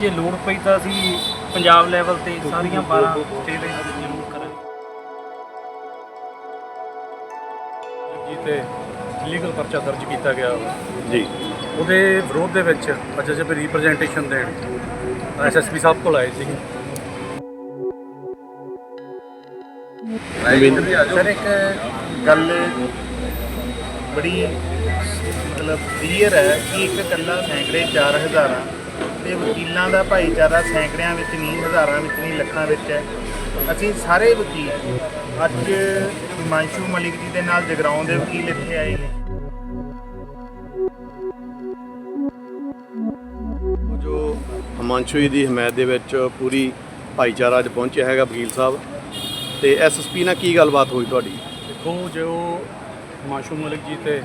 ਜੇ ਲੋੜ ਪਈ ਤਾਂ ਅਸੀਂ ਪੰਜਾਬ ਲੈਵਲ ਤੇ ਸਾਰੀਆਂ 12 ਸਟੇਟ ਜ਼ਰੂਰ ਕਰਾਂਗੇ। ਜੀ ਤੇ ਲੀਗਲ ਪਰਚਾ ਦਰਜ ਕੀਤਾ ਗਿਆ। ਜੀ। ਉਹਦੇ ਵਿਰੋਧ ਦੇ ਵਿੱਚ ਅੱਜ ਅਸੀਂ ਰਿਪਰੈਜ਼ੈਂਟੇਸ਼ਨ ਦੇਣ ਐਸਐਸਪੀ ਸਾਹਿਬ ਕੋਲ ਆਏ ਸੀਗੇ ਸਰ ਇੱਕ ਗੱਲ ਬੜੀ ਮਤਲਬ ਕਲੀਅਰ ਹੈ ਕਿ ਇੱਕ ਇਕੱਲਾ ਸੈਂਕੜੇ ਚਾਰ ਹਜ਼ਾਰਾਂ ਤੇ ਵਕੀਲਾਂ ਦਾ ਭਾਈਚਾਰਾ ਸੈਂਕੜਿਆਂ ਵਿੱਚ ਨਹੀਂ ਹਜ਼ਾਰਾਂ ਵਿੱਚ ਨਹੀਂ ਲੱਖਾਂ ਵਿੱਚ ਹੈ। ਅਸੀਂ ਸਾਰੇ ਵਕੀਲ ਅੱਜ ਹਿਮਾਂਸ਼ੂ ਮਲਿਕ ਜੀ ਦੇ ਨਾਲ ਜਗਰਾਉਂ ਦੇ ਵਕੀਲ ਇੱਥੇ ਆਏ ਨੇ। ਜੋ ਹਿਮਾਂਸ਼ੂ ਜੀ ਦੀ ਹਮਾਇਤ ਦੇ ਵਿੱਚ ਪੂਰੀ ਭਾਈਚਾਰਾ ਅੱਜ ਪਹੁੰਚਿਆ ਹੈਗਾ ਵਕੀਲ ਸਾਹਿਬ ਤੇ ਐਸਐਸਪੀ ਨਾਲ ਕੀ ਗੱਲਬਾਤ ਹੋਈ ਤੁਹਾਡੀ? ਦੇਖੋ ਜੋ ਮਾਸ਼ੂ ਮਲਿਕ ਜੀ ਤੇ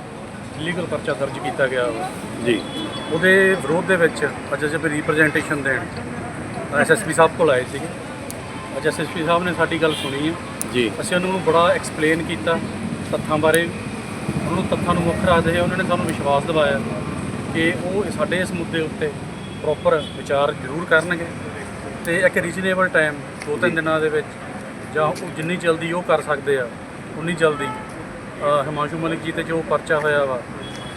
ਲੀਗਲ ਪਰਚਾ ਦਰਜ ਕੀਤਾ ਗਿਆ ਵਾ। ਜੀ। ਉਹਦੇ ਵਿਰੋਧ ਦੇ ਵਿੱਚ ਅੱਜ ਅਸੀਂ ਰਿਪਰੈਜ਼ੈਂਟੇਸ਼ਨ ਦੇਣ ਐਸਐਸਪੀ ਸਾਹਿਬ ਕੋਲ ਆਏ ਸੀਗੇ। ਅੱਜ ਐਸਐਸਪੀ ਸਾਹਿਬ ਨੇ ਸਾਡੀ ਗੱਲ ਸੁਣੀ ਹੈ ਜੀ। ਅਸੀਂ ਉਹਨਾਂ ਨੂੰ ਬੜਾ ਐਕਸਪਲੇਨ ਕੀਤਾ ਤੱਥਾਂ ਬਾਰੇ। ਉਹਨਾਂ ਨੂੰ ਤੱਥਾਂ ਨੂੰ ਮੁੱਖ ਰੱਖਦੇ ਹੋਏ ਉਹਨਾਂ ਨੇ ਸਾਨੂੰ ਵਿਸ਼ਵਾਸ ਦਿਵਾਇਆ ਕਿ ਉਹ ਸਾਡੇ ਇਸ ਮੁੱਦੇ ਉੱਤੇ ਪ੍ਰੋਪਰ ਵਿਚਾਰ ਜ਼ਰੂਰ ਕਰਨਗੇ ਤੇ ਇੱਕ ਰੀਜ਼ਨੇਬਲ ਟਾਈਮ ਦੋ ਤਿੰਨ ਦਿਨਾਂ ਦੇ ਵਿੱਚ ਜਾਂ ਉਹ ਜਿੰਨੀ ਜਲਦੀ ਉਹ ਕਰ ਸਕਦੇ ਆ ਉਨੀ ਜਲਦੀ ਹਿਮਾਂਸ਼ੂ ਮਲਿਕ ਜੀ ਤੇ ਜੋ ਪਰਚਾ ਹੋਇਆ ਵਾ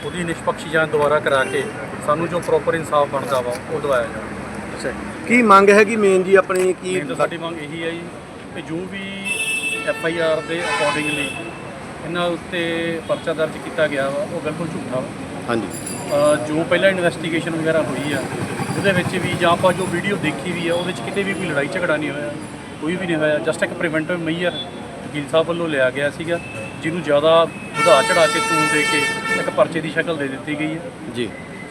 ਉਹਦੀ ਨਿਸ਼ਪਕਸ਼ੀ ਜਾਂਚ ਦੁਬਾਰਾ ਕਰਾ ਕੇ ਸਾਨੂੰ ਜੋ ਪ੍ਰੋਪਰ ਇਨਸਾਫ ਬਣਦਾ ਵਾ ਉਹ ਦਿਵਾਇਆ ਜਾਵੇ। ਅੱਛਾ ਕੀ ਮੰਗ ਹੈਗੀ ਮੇਨ ਜੀ ਆਪਣੀ? ਕੀ ਮੇਨ ਤਾਂ ਸਾਡੀ ਮੰਗ ਇਹੀ ਹੈ ਜੀ ਕਿ ਜੋ ਵੀ ਐਫ ਆਈ ਆਰ ਦੇ ਅਕੋਰਡਿੰਗਲੀ ਇਹਨਾਂ ਉੱਤੇ ਪਰਚਾ ਦਰਜ ਕੀਤਾ ਗਿਆ ਵਾ ਉਹ ਬਿਲਕੁਲ ਝੂਠਾ ਵਾ। ਹਾਂਜੀ। ਅ, ਜੋ ਪਹਿਲਾਂ ਇਨਵੈਸਟੀਗੇਸ਼ਨ ਵਗੈਰਾ ਹੋਈ ਆ ਉਹਦੇ ਵਿੱਚ ਵੀ ਜਾਂ ਆਪਾਂ ਜੋ ਵੀਡੀਓ ਦੇਖੀ ਵੀ ਆ ਉਹਦੇ ਵਿੱਚ ਕਿਤੇ ਵੀ ਕੋਈ ਲੜਾਈ ਝਗੜਾ ਨਹੀਂ ਹੋਇਆ ਕੋਈ ਵੀ ਨਹੀਂ ਹੋਇਆ। ਜਸਟ ਇੱਕ ਪ੍ਰੀਵੈਂਟਿਵ ਮੇਜਰ ਵਕੀਲ ਸਾਹਿਬ ਵੱਲੋਂ ਲਿਆ ਗਿਆ ਸੀਗਾ ਜਿਹਨੂੰ ਜ਼ਿਆਦਾ ਵਧਾ ਚੜਾ ਕੇ ਤੂੰ ਦੇ ਕੇ ਇੱਕ ਪਰਚੇ ਦੀ ਸ਼ਕਲ ਦੇ ਦਿੱਤੀ ਗਈ ਹੈ ਜੀ।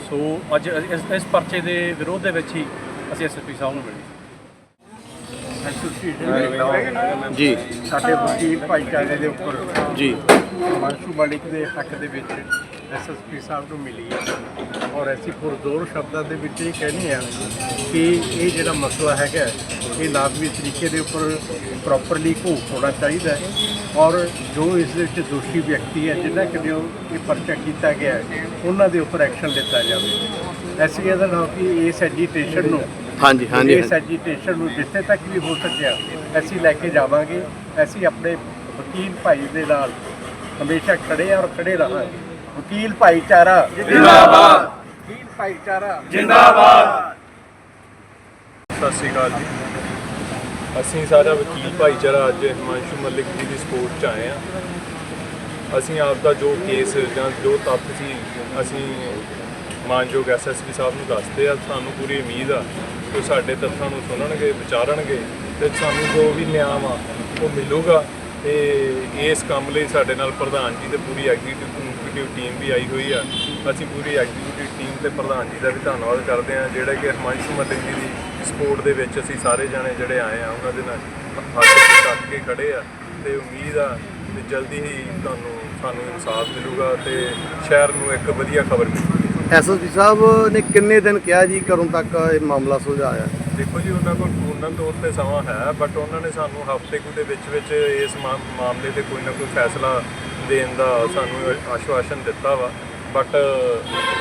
ਸੋ ਅੱਜ ਇਸ ਇਸ ਪਰਚੇ ਦੇ ਵਿਰੋਧ ਦੇ ਵਿੱਚ ਹੀ ਅਸੀਂ ਐਸਐਸਪੀ ਸਾਹਿਬ ਨੂੰ ਮਿਲੇ। ਜੀ। ਸਾਡੇ ਵਕੀਲ ਭਾਈਚਾਰੇ ਦੇ ਉੱਪਰ ਜੀ। ਹਿਮਾਂਸ਼ੂ ਮਲਿਕ ਦੇ ਹੱਕ ਦੇ ਵਿੱਚ ਐਸਐਸਪੀ ਸਾਹਿਬ ਨੂੰ ਮਿਲੀ ਹੈ। ਔਰ ਅਸੀਂ ਪੁਰਜ਼ੋਰ ਸ਼ਬਦਾਂ ਦੇ ਵਿੱਚ ਇਹ ਕਹਿੰਦੇ ਆ ਕਿ ਇਹ ਜਿਹੜਾ ਮਸਲਾ ਹੈਗਾ ਇਹ ਲਾਜ਼ਮੀ ਤਰੀਕੇ ਦੇ ਉੱਪਰ ਪ੍ਰੋਪਰਲੀ ਘੋਖ ਹੋਣਾ ਚਾਹੀਦਾ ਹੈ ਔਰ ਜੋ ਇਸ ਦੇ ਵਿੱਚ ਦੋਸ਼ੀ ਵਿਅਕਤੀ ਹੈ ਜਿਨ੍ਹਾਂ ਕਿਨਿਓ ਇਹ ਪਰਚਾ ਕੀਤਾ ਗਿਆ ਹੈ ਉਹਨਾਂ ਦੇ ਉੱਪਰ ਐਕਸ਼ਨ ਲਿੱਤਾ ਜਾਵੇ। ਅਸੀਂ ਇਹਦਾ ਨਾਮ ਕਿ ਇਸ ਐਜੀਟੇਸ਼ਨ ਨੂੰ ਹਾਂਜੀ ਹਾਂਜੀ ਇਸ ਐਜੀਟੇਸ਼ਨ ਨੂੰ ਜਿੱਥੇ ਤੱਕ ਵੀ ਹੋ ਸਕਿਆ ਅਸੀਂ ਲੈ ਕੇ ਜਾਵਾਂਗੇ। ਅਸੀਂ ਆਪਣੇ ਵਕੀਲ ਭਾਈ ਦੇ ਨਾਲ ਹਮੇਸ਼ਾ ਖੜੇ ਹਾਂ ਔਰ ਖੜੇ ਰਹਾਂਗੇ। ਵਕੀਲ ਭਾਈਚਾਰਾ ਜਿੰਦਾਬਾਦ। ਵਕੀਲ ਭਾਈਚਾਰਾ। ਸਤਿ ਸ਼੍ਰੀ ਅਕਾਲ ਜੀ। ਅਸੀਂ ਸਾਰਾ ਵਕੀਲ ਭਾਈਚਾਰਾ ਅੱਜ ਹਿਮਾਂਸ਼ੂ ਮਲਿਕ ਜੀ ਦੀ ਸਪੋਰਟ 'ਚ ਆਏ ਆ ਅਸੀਂ ਆਪ ਦਾ ਜੋ ਕੇਸ ਜਾਂ ਜੋ ਤੱਥ ਸੀ, ਅਸੀਂ ਮਾਨਯੋਗ ਐਸਐਸਪੀ ਸਾਹਿਬ ਨੂੰ ਦੱਸਦੇ ਆ ਸਾਨੂੰ ਪੂਰੀ ਉਮੀਦ ਆ ਕਿ ਉਹ ਸਾਡੇ ਤੱਥਾਂ ਨੂੰ ਸੁਣਨਗੇ, ਵਿਚਾਰਨਗੇ ਤੇ ਸਾਨੂੰ ਜੋ ਵੀ ਨਿਆਂ ਆ ਉਹ ਮਿਲੂਗਾ। ਤੇ ਇਸ ਕੰਮ ਲਈ ਸਾਡੇ ਨਾਲ ਪ੍ਰਧਾਨ ਜੀ ਤੇ ਪੂਰੀ ਐਗਜ਼ੀਕਿਊਟਿਵ ਟੀਮ ਵੀ ਆਈ ਹੋਈ ਆ। ਅਸੀਂ ਪੂਰੀ ਐਗਜ਼ੀਕਿਊਟਿਵ ਟੀਮ ਤੇ ਪ੍ਰਧਾਨ ਜੀ ਦਾ ਵੀ ਧੰਨਵਾਦ ਕਰਦੇ ਆ ਜਿਹੜਾ ਕਿ ਹਿਮਾਂਸ਼ੂ ਮਲਿਕ ਜੀ ਦੀ ਸਪੋਰਟ ਦੇ ਵਿੱਚ ਅਸੀਂ ਸਾਰੇ ਜਾਣੇ ਜਿਹੜੇ ਆਏ ਆ ਉਹਨਾਂ ਦੇ ਨਾਲ ਹੱਥ ਚੱਕ ਕੇ ਖੜੇ ਆ ਤੇ ਉਮੀਦ ਆ ਕਿ ਜਲਦੀ ਹੀ ਤੁਹਾਨੂੰ ਸਾਨੂੰ ਇਨਸਾਫ ਮਿਲੂਗਾ ਤੇ ਸ਼ਹਿਰ ਨੂੰ ਇੱਕ ਵਧੀਆ ਖਬਰ ਮਿਲੂਗੀ। ਐਸਐਸਪੀ ਸਾਹਿਬ ਨੇ ਕਿੰਨੇ ਦਿਨ ਕਿਹਾ ਜੀ ਕਦੋਂ ਤੱਕ ਇਹ ਮਾਮਲਾ ਸੁਲਝਾਇਆ? ਦੇਖੋ ਜੀ ਉਹਨਾਂ ਕੋਲ ਪੂਰਨ ਤੌਰ ਤੇ ਸਮਾਂ ਹੈ ਬਟ ਉਹਨਾਂ ਨੇ ਸਾਨੂੰ ਹਫ਼ਤੇ ਕੁ ਦੇ ਵਿੱਚ ਵਿੱਚ ਇਸ ਮਾਮਲੇ ਤੇ ਕੋਈ ਨਾ ਕੋਈ ਫੈਸਲਾ ਦੇਣ ਦਾ ਸਾਨੂੰ ਆਸ਼ਵਾਸਨ ਦਿੱਤਾ ਵਾ। ਬਟ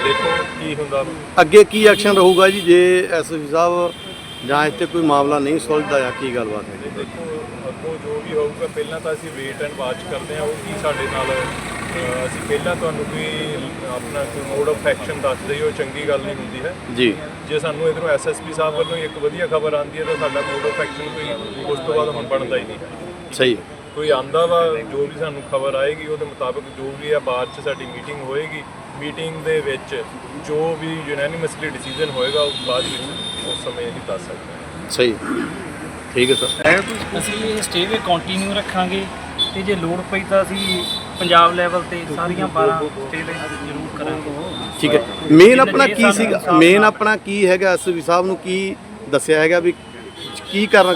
ਦੇਖੋ ਕੀ ਹੁੰਦਾ। ਅੱਗੇ ਕੀ ਐਕਸ਼ਨ ਰਹੂਗਾ ਜੀ ਜੇ ਐਸਐਸਪੀ ਸਾਹਿਬ ਜਾਂ ਇੱਥੇ ਕੋਈ ਮਾਮਲਾ ਨਹੀਂ ਸੁਲਝਦਾ ਜਾਂ ਕੀ ਗੱਲਬਾਤ ਹੈ? ਦੇਖੋ ਅੱਗੋਂ ਜੋ ਵੀ ਹੋਊਗਾ ਪਹਿਲਾਂ ਤਾਂ ਅਸੀਂ ਵੇਟ ਐਂਡ ਵਾਚ ਕਰਦੇ ਹਾਂ ਉਹ ਕੀ ਸਾਡੇ ਨਾਲ ਅਸੀਂ ਪਹਿਲਾਂ ਤੁਹਾਨੂੰ ਕੋਈ ਆਪਣਾ ਕੋਈ ਮੋਡ ਆਫ ਐਕਸ਼ਨ ਦੱਸ ਦਈਏ ਉਹ ਚੰਗੀ ਗੱਲ ਨਹੀਂ ਹੁੰਦੀ ਹੈ। ਜੀ। ਜੇ ਸਾਨੂੰ ਇਧਰੋਂ ਐਸਐਸਪੀ ਸਾਹਿਬ ਵੱਲੋਂ ਇੱਕ ਵਧੀਆ ਖਬਰ ਆਉਂਦੀ ਹੈ ਤਾਂ ਸਾਡਾ ਮੋਡ ਆਫ ਐਕਸ਼ਨ ਕੋਈ ਉਸ ਤੋਂ ਬਾਅਦ ਹੁਣ ਬਣਦਾ ਹੀ ਨਹੀਂ। ਹੈ ਸਹੀ। ਕੋਈ ਆਂਦਾ ਵਾ ਜੋ ਵੀ ਸਾਨੂੰ ਖਬਰ ਆਏਗੀ ਉਹਦੇ ਮੁਤਾਬਕ ਜੋ ਵੀ ਆ ਬਾਅਦ ਚ ਸਾਡੀ ਮੀਟਿੰਗ ਹੋਏਗੀ। ਮੀਟਿੰਗ ਦੇ ਵਿੱਚ ਜੋ ਵੀ ਯੂਨੈਨਿਮਸਲੀ ਡਿਸੀਜਨ ਹੋਏਗਾ ਉਹ ਬਾਅਦ ਵਿੱਚ ਉਸ ਸਮੇਂ ਹੀ ਦੱਸ ਸਕਦੇ ਸਹੀ। ਠੀਕ ਹੈ ਸਰ। ਅਸੀਂ ਇਹ ਸਟੇ ਵੀ ਕੰਟੀਨਿਊ ਰੱਖਾਂਗੇ ਤੇ ਜੇ ਲੋੜ ਪਈ ਤਾਂ ਅਸੀਂ ਪੰਜਾਬ ਲੈਵਲ ਤੇ ਸਾਰੀਆਂ 12 ਸਟੇ ਜ਼ਰੂਰ ਕਰਾਂਗੇ। ਠੀਕ ਹੈ। ਮੇਨ ਆਪਣਾ ਕੀ ਸੀਗਾ ਮੇਨ ਆਪਣਾ ਕੀ ਹੈਗਾ ਐਸਐਸਪੀ ਸਾਹਿਬ ਨੂੰ ਕੀ ਦੱਸਿਆ ਹੈਗਾ ਵੀ ਕੀ ਕਰਨ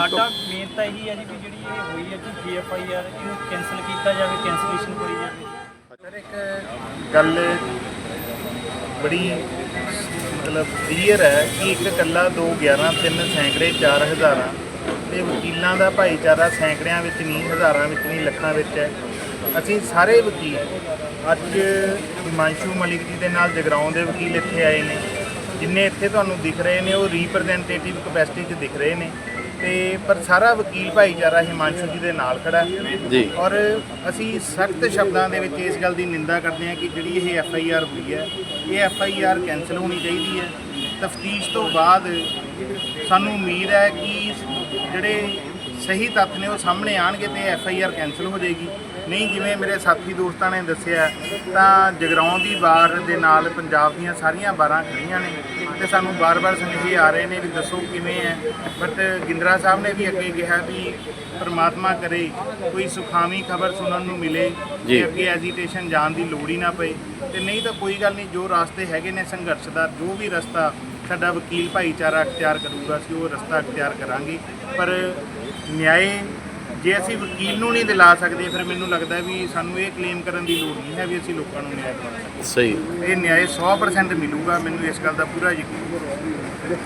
ਸਾਡਾ ਤਾਂ ਇਹੀ ਹੈ ਜੀ ਵੀ ਜਿਹੜੀ ਇਹ ਹੋਈ ਹੈ ਕਿ ਜੀਐਫਆਈਆਰ ਇਹਨੂੰ ਕੈਨਸਲ ਕੀਤਾ ਜਾਵੇ ਕੈਂਸਲੇਸ਼ਨ ਕਰੀ ਜਾਵੇ। ਸਰ, ਇੱਕ ਗੱਲ ਬੜੀ ਮਤਲਬ ਕਲੀਅਰ ਹੈ ਕਿ ਇੱਕ ਇਕੱਲਾ 2 11 3 ਸੈਂਕੜੇ 4 ਹਜ਼ਾਰਾਂ ਤੇ ਵਕੀਲਾਂ ਦਾ ਭਾਈਚਾਰਾ ਸੈਂਕੜਿਆਂ ਵਿੱਚ ਨਹੀਂ, ਹਜ਼ਾਰਾਂ ਵਿੱਚ ਨਹੀਂ, ਲੱਖਾਂ ਵਿੱਚ ਹੈ। ਅਸੀਂ ਸਾਰੇ ਵਕੀਲ ਅੱਜ ਹਿਮਾਂਸ਼ੂ ਮਲਿਕ ਜੀ ਦੇ ਨਾਲ ਜਗਰਾਉਂ ਦੇ ਵਕੀਲ ਇੱਥੇ ਆਏ ਨੇ। ਜਿੰਨੇ ਇੱਥੇ ਤੁਹਾਨੂੰ ਦਿਖ ਰਹੇ ਨੇ, ਉਹ ਰਿਪਰੈਜ਼ੈਂਟੇਟਿਵ ਕਪੈਸਿਟੀ 'ਚ ਦਿਖ ਰਹੇ ਨੇ। ਤੇ ਪਰ ਸਾਰਾ ਵਕੀਲ ਭਾਈਚਾਰਾ ਹਿਮਾਂਸ਼ੂ ਜੀ ਦੇ ਨਾਲ ਖੜਾ ਹੈ। ਜੀ। ਔਰ ਅਸੀਂ ਸਖਤ ਸ਼ਬਦਾਂ ਦੇ ਵਿੱਚ ਇਸ ਗੱਲ ਦੀ ਨਿੰਦਾ ਕਰਦੇ ਹਾਂ ਕਿ ਜਿਹੜੀ ਇਹ ਐਫ ਆਈ ਆਰ ਹੋਈ ਹੈ ਇਹ ਐਫ ਆਈ ਆਰ ਕੈਨਸਲ ਹੋਣੀ ਚਾਹੀਦੀ ਹੈ। ਤਫਤੀਸ਼ ਤੋਂ ਬਾਅਦ ਸਾਨੂੰ ਉਮੀਦ ਹੈ ਕਿ ਜਿਹੜੇ ਸਹੀ ਤੱਥ ਨੇ ਉਹ ਸਾਹਮਣੇ ਆਣਗੇ ਤੇ ਐਫ ਆਈ ਆਰ ਕੈਨਸਲ ਹੋ ਜਾਏਗੀ। ਨਹੀਂ ਜਿਵੇਂ ਮੇਰੇ ਸਾਥੀ ਦੋਸਤਾਂ ਨੇ ਦੱਸਿਆ ਤਾਂ ਜਗਰਾਉਂ ਦੀ ਬਾਰ ਦੇ ਨਾਲ ਪੰਜਾਬ ਦੀਆਂ ਸਾਰੀਆਂ ਬਾਰਾਂ ਖੜੀਆਂ ਨੇ ਤੇ ਸਾਨੂੰ ਬਾਰ-ਬਾਰ ਸੁਨੇਹੇ ਆ ਰਹੇ ਨੇ ਵੀ ਦੱਸੋ ਕਿਵੇਂ ਹੈ। ਬਟ ਗਿੰਦਰਾ ਸਾਹਿਬ ਨੇ ਵੀ ਅੱਗੇ ਕਿਹਾ ਵੀ ਪ੍ਰਮਾਤਮਾ ਕਰੇ ਕੋਈ ਸੁਖਾਵੀਂ ਖਬਰ ਸੁਣਨ ਨੂੰ ਮਿਲੇ ਜੀ। ਤੇ ਅੱਗੇ ਐਜੀਟੇਸ਼ਨ ਜਾਣ ਦੀ ਲੋੜ ਹੀ ਨਾ ਪਏ। ਤੇ ਨਹੀਂ ਤਾਂ ਕੋਈ ਗੱਲ ਨਹੀਂ ਜੋ ਰਾਸਤੇ ਹੈਗੇ ਨੇ ਸੰਘਰਸ਼ ਦਾ ਜੋ ਵੀ ਰਸਤਾ ਸਾਡਾ ਵਕੀਲ ਭਾਈਚਾਰਾ ਅਖਤਿਆਰ ਕਰੂਗਾ ਅਸੀਂ ਉਹ ਰਸਤਾ ਅਖਤਿਆਰ ਕਰਾਂਗੇ। ਪਰ ਨਿਆਏ ਜੇ ਅਸੀਂ ਵਕੀਲ ਨੂੰ ਨਹੀਂ ਦਿਲਾ ਸਕਦੇ ਫਿਰ ਮੈਨੂੰ ਲੱਗਦਾ ਵੀ ਸਾਨੂੰ ਇਹ ਕਲੇਮ ਕਰਨ ਦੀ ਲੋੜ ਨਹੀਂ ਹੈ ਵੀ ਅਸੀਂ ਲੋਕਾਂ ਨੂੰ ਨਿਆਂ ਦਿਵਾ ਸਕਦੇ ਸਹੀ। ਇਹ ਨਿਆਂ 100% ਮਿਲੂਗਾ ਮੈਨੂੰ ਇਸ ਗੱਲ ਦਾ ਪੂਰਾ ਯਕੀਨ। ਹੈ